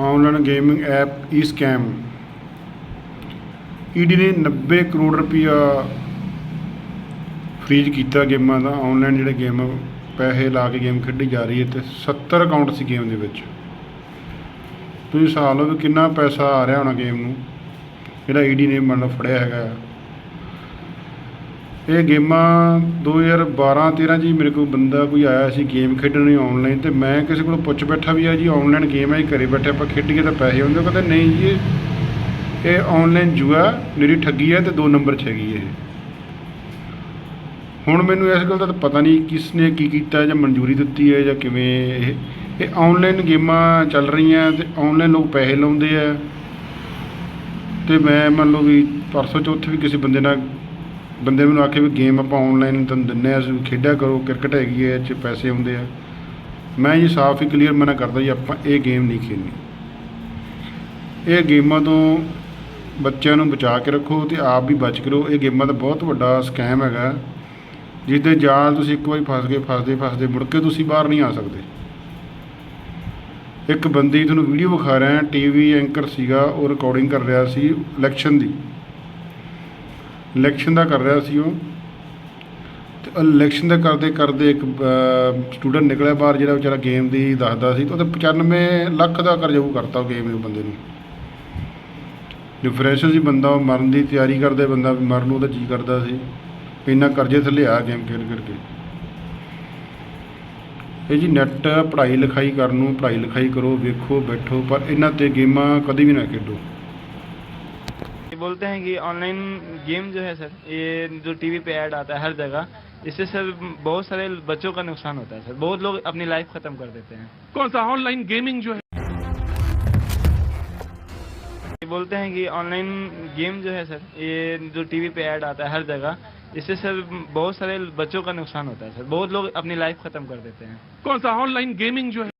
Online gaming app ਈ scam ED ਨੇ 90 ਕਰੋੜ ਰੁਪਇਆ ਫ੍ਰੀਜ਼ ਕੀਤਾ ਗੇਮਾਂ ਦਾ। ਆਨਲਾਈਨ ਜਿਹੜੇ ਗੇਮ ਪੈਸੇ ਲਾ ਕੇ ਗੇਮ ਖੇਡੀ ਜਾ ਰਹੀ ਹੈ ਤੇ 70 ਅਕਾਊਂਟ ਸੀ ਗੇਮ ਦੇ ਵਿੱਚ। ਤੁਸੀਂ ਹਿਸਾਬ ਲਓ ਵੀ ਕਿੰਨਾ ਪੈਸਾ ਆ ਰਿਹਾ ਹੋਣਾ ਗੇਮ ਨੂੰ। ਜਿਹੜਾ ਈਡੀ ਨੇ ਮੰਨ ਲਓ ਫੜਿਆ ਹੈਗਾ। ਇਹ ਗੇਮਾਂ 2012-13 ਚ ਹੀ ਮੇਰੇ ਕੋਲ ਬੰਦਾ ਕੋਈ ਆਇਆ ਸੀ ਗੇਮ ਖੇਡਣ ਲਈ ਆਨਲਾਈਨ ਤੇ ਮੈਂ ਕਿਸੇ ਕੋਲੋਂ ਪੁੱਛ ਬੈਠਾ ਵੀ ਆ ਜੀ ਆਨਲਾਈਨ ਗੇਮ ਹੈ ਜੀ, ਘਰੇ ਬੈਠੇ ਆਪਾਂ ਖੇਡੀਏ ਤਾਂ ਪੈਸੇ ਆਉਂਦੇ, ਉਹ ਕਹਿੰਦੇ ਨਹੀਂ ਜੀ, ਇਹ ਇਹ ਆਨਲਾਈਨ ਜੂਆ, ਮੇਰੀ ਠੱਗੀ ਹੈ ਤੇ ਦੋ ਨੰਬਰ 'ਚ ਹੈਗੀ ਇਹ। ਹੁਣ ਮੈਨੂੰ ਇਸ ਗੱਲ ਦਾ ਤਾਂ ਪਤਾ ਨਹੀਂ ਕਿਸ ਨੇ ਕੀ ਕੀਤਾ ਜਾਂ ਮਨਜ਼ੂਰੀ ਦਿੱਤੀ ਹੈ ਜਾਂ ਕਿਵੇਂ ਇਹ ਇਹ ਆਨਲਾਈਨ ਗੇਮਾਂ ਚੱਲ ਰਹੀਆਂ ਤੇ ਆਨਲਾਈਨ ਲੋਕ ਪੈਸੇ ਲਾਉਂਦੇ ਆ। ਤੇ ਮੈਂ ਮੰਨ ਲਓ ਵੀ ਪਰਸੋਂ ਚੌਥੇ ਵੀ ਕਿਸੇ ਬੰਦੇ ਨਾਲ ਬੰਦੇ ਮੈਨੂੰ ਆਖੇ ਵੀ ਗੇਮ ਆਪਾਂ ਆਨਲਾਈਨ ਤੁਹਾਨੂੰ ਦਿੰਨੇ ਆ ਤੁਸੀਂ ਖੇਡਿਆ ਕਰੋ ਕ੍ਰਿਕਟ ਹੈਗੀ ਹੈ ਇਹ 'ਚ ਪੈਸੇ ਆਉਂਦੇ ਆ। ਮੈਂ ਜੀ ਸਾਫ਼ ਹੀ ਕਲੀਅਰ ਮਨਾ ਕਰਦਾ ਜੀ, ਆਪਾਂ ਇਹ ਗੇਮ ਨਹੀਂ ਖੇਡਣੀ। ਇਹ ਗੇਮਾਂ ਤੋਂ ਬੱਚਿਆਂ ਨੂੰ ਬਚਾ ਕੇ ਰੱਖੋ ਤੇ ਆਪ ਵੀ ਬਚ ਕਰੋ। ਇਹ ਗੇਮਾਂ ਦਾ ਬਹੁਤ ਵੱਡਾ ਸਕੈਮ ਹੈਗਾ। ਜਿਹਦੇ ਜਾਲ ਤੁਸੀਂ ਇੱਕ ਵਾਰੀ ਫਸ ਗਏ, ਫਸਦੇ ਫਸਦੇ ਮੁੜ ਕੇ ਤੁਸੀਂ ਬਾਹਰ ਨਹੀਂ ਆ ਸਕਦੇ। ਇੱਕ ਬੰਦੇ ਤੁਹਾਨੂੰ ਵੀਡੀਓ ਵਿਖਾ ਰਿਹਾ ਟੀਵੀ ਐਂਕਰ ਸੀਗਾ, ਉਹ ਰਿਕਾਰਡਿੰਗ ਕਰ ਰਿਹਾ ਸੀ ਇਲੈਕਸ਼ਨ ਦੀ। ਇਲੈਕਸ਼ਨ ਦਾ ਕਰ ਰਿਹਾ ਸੀ ਉਹ। ਤੇ ਇਲੈਕਸ਼ਨ ਦਾ ਕਰਦੇ ਕਰਦੇ ਇੱਕ ਸਟੂਡੈਂਟ ਨਿਕਲਿਆ ਬਾਹਰ ਜਿਹੜਾ ਵਿਚਾਰਾ ਗੇਮ ਦੀ ਦੱਸਦਾ ਸੀ ਤੇ ਉਹਦੇ 95 ਲੱਖ ਦਾ ਕਰਜ਼ਾ ਉਹ ਕਰਤਾ ਉਹ ਗੇਮ ਦੇ ਬੰਦੇ ਨੂੰ। ਜੋ ਸੀ ਬੰਦਾ, ਉਹ ਮਰਨ ਦੀ ਤਿਆਰੀ ਕਰਦੇ ਬੰਦਾ ਮਰਨ ਨੂੰ ਉਹਦਾ ਜੀ ਕਰਦਾ ਸੀ। ਇੰਨਾ ਕਰਜ਼ੇ ਥੱਲੇ ਆ ਗੇਮ ਖੇਡ ਖੇਡ ਕੇ। ਇਹ ਜੀ ਨੈਟ ਪੜ੍ਹਾਈ ਲਿਖਾਈ ਕਰਨ ਨੂੰ, ਪੜ੍ਹਾਈ ਲਿਖਾਈ ਕਰੋ, ਵੇਖੋ, ਬੈਠੋ, ਪਰ ਇਹਨਾਂ ਤੇ ਗੇਮਾਂ ਕਦੇ ਵੀ ਨਾ ਖੇਡੋ। बोलते हैं कि ऑनलाइन गेम जो है सर ये जो टीवी पे ऐड आता है हर जगह इससे सर बहुत सारे बच्चों का नुकसान होता है सर बहुत लोग अपनी लाइफ खत्म कर देते हैं। कौन सा ऑनलाइन गेमिंग जो है? ये बोलते हैं कि ऑनलाइन गेम जो है सर ये जो टीवी पे ऐड आता है हर जगह इससे सर बहुत सारे बच्चों का नुकसान होता है सर बहुत लोग अपनी लाइफ खत्म कर देते हैं। कौन सा ऑनलाइन गेमिंग जो है?